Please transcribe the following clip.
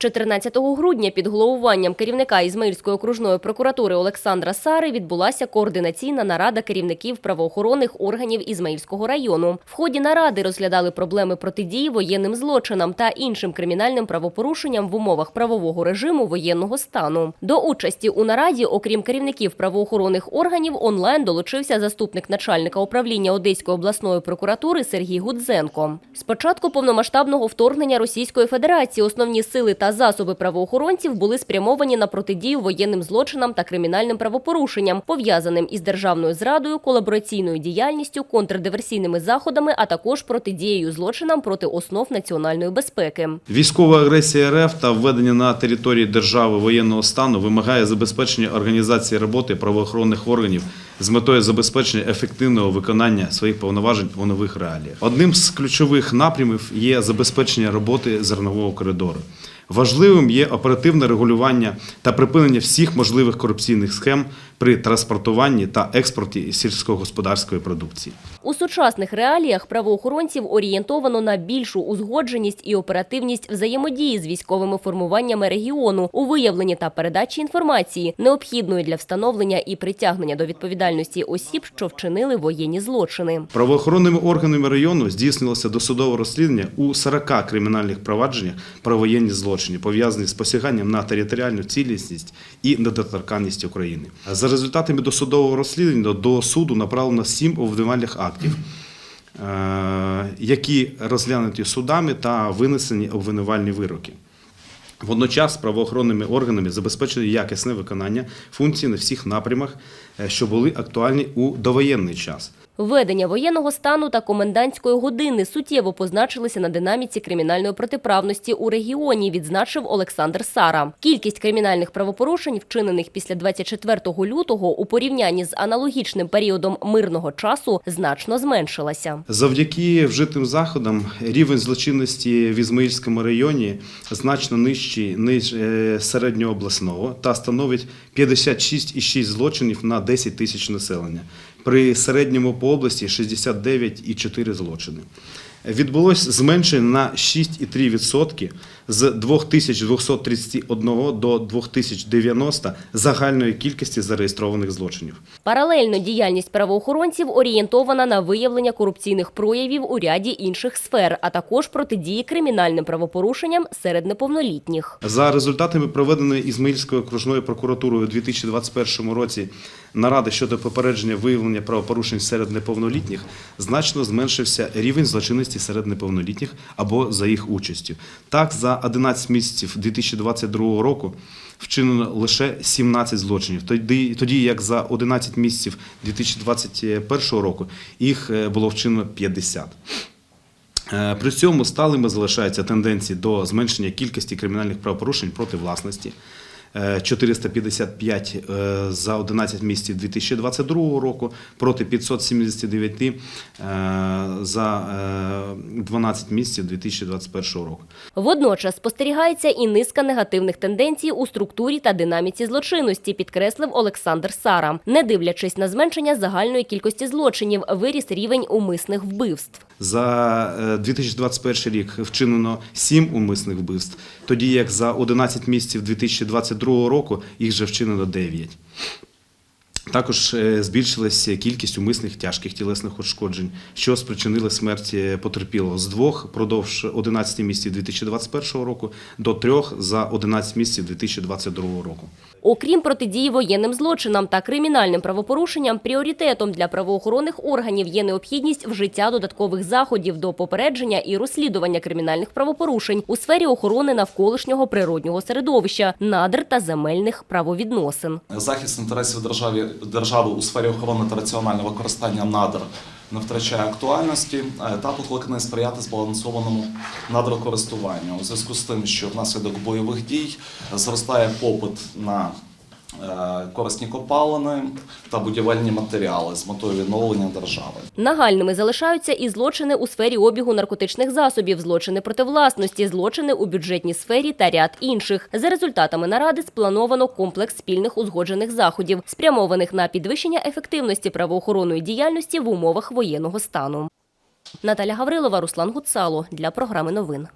14 грудня під головуванням керівника Ізмаїльської окружної прокуратури Олександра Сари відбулася координаційна нарада керівників правоохоронних органів Ізмаїльського району. В ході наради розглядали проблеми протидії воєнним злочинам та іншим кримінальним правопорушенням в умовах правового режиму воєнного стану. До участі у нараді, окрім керівників правоохоронних органів, онлайн долучився заступник начальника управління Одеської обласної прокуратури Сергій Гудзенко. З початку повномасштабного вторгнення Російської Федерації основні сили та засоби правоохоронців були спрямовані на протидію воєнним злочинам та кримінальним правопорушенням, пов'язаним із державною зрадою, колабораційною діяльністю, контрдиверсійними заходами, а також протидією злочинам проти основ національної безпеки. Військова агресія РФ та введення на території держави воєнного стану вимагає забезпечення організації роботи правоохоронних органів з метою забезпечення ефективного виконання своїх повноважень у нових реаліях. Одним з ключових напрямів є забезпечення роботи зернового коридору. Важливим є оперативне регулювання та припинення всіх можливих корупційних схем при транспортуванні та експорті сільськогосподарської продукції. У сучасних реаліях правоохоронців орієнтовано на більшу узгодженість і оперативність взаємодії з військовими формуваннями регіону у виявленні та передачі інформації, необхідної для встановлення і притягнення до відповідальності осіб, що вчинили воєнні злочини. Правоохоронними органами району здійснилося досудове розслідування у 40 кримінальних провадженнях про воєнні злочини, пов'язані з посяганням на територіальну цілісність і недоторканність України. За результатами досудового розслідування до суду направлено 7 обвинувальних актів, е, які розглянуті судами та винесені обвинувальні вироки. Водночас правоохоронними органами забезпечено якісне виконання функцій на всіх напрямах, е, що були актуальні у довоєнний час. Введення воєнного стану та комендантської години суттєво позначилися на динаміці кримінальної протиправності у регіоні, відзначив Олександр Сара. Кількість кримінальних правопорушень, вчинених після 24 лютого, у порівнянні з аналогічним періодом мирного часу, значно зменшилася. Завдяки вжитим заходам рівень злочинності в Ізмаїльському районі значно нижчий ніж е, середньообласного та становить 56,6 злочинів на 10 тисяч населення. При середньому по області 69,4 злочини. Відбулось зменшення на 6,3% з 2231 до 2090 загальної кількості зареєстрованих злочинів. Паралельно діяльність правоохоронців орієнтована на виявлення корупційних проявів у ряді інших сфер, а також протидії кримінальним правопорушенням серед неповнолітніх. За результатами проведеної Ізмаїльською окружною прокуратурою у 2021 році наради щодо попередження виявлення правопорушень серед неповнолітніх значно зменшився рівень злочинності серед неповнолітніх або за їх участю. Так, за 11 місяців 2022 року вчинено лише 17 злочинів, тоді, тоді як за 11 місяців 2021 року їх е, було вчинено 50. Е, При цьому сталими залишаються тенденції до зменшення кількості кримінальних правопорушень проти власності. Е, 455 е, за 11 місяців 2022 року проти 579 е, за е, 12 місяців 2021 року. Водночас спостерігається і низка негативних тенденцій у структурі та динаміці злочинності, підкреслив Олександр Сара. Не дивлячись на зменшення загальної кількості злочинів, виріс рівень умисних вбивств. За е, 2021 рік вчинено 7 умисних вбивств, тоді як за 11 місяців 2022 року їх вже вчинено 9. Також е, збільшилася кількість умисних тяжких тілесних ушкоджень, що спричинили смерть потерпілого з двох продовж 11 місяців 2021 року до трьох за 11 місяців 2022 року. Окрім протидії воєнним злочинам та кримінальним правопорушенням, пріоритетом для правоохоронних органів є необхідність вжиття додаткових заходів до попередження і розслідування кримінальних правопорушень у сфері охорони навколишнього природнього середовища, надр та земельних правовідносин. Захист інтересів держави, держави у сфері охорони та раціонального використання надр не втрачає актуальності е, та покликаний сприяти збалансованому надрокористуванню. У зв'язку з тим, що внаслідок бойових дій зростає попит на е, корисні копалини та будівельні матеріали з метою відновлення держави. Нагальними залишаються і злочини у сфері обігу наркотичних засобів, злочини проти власності, злочини у бюджетній сфері та ряд інших. За результатами наради сплановано комплекс спільних узгоджених заходів, спрямованих на підвищення ефективності правоохоронної діяльності в умовах воєнного стану. Наталя Гаврилова, Руслан Гуцало для програми новин.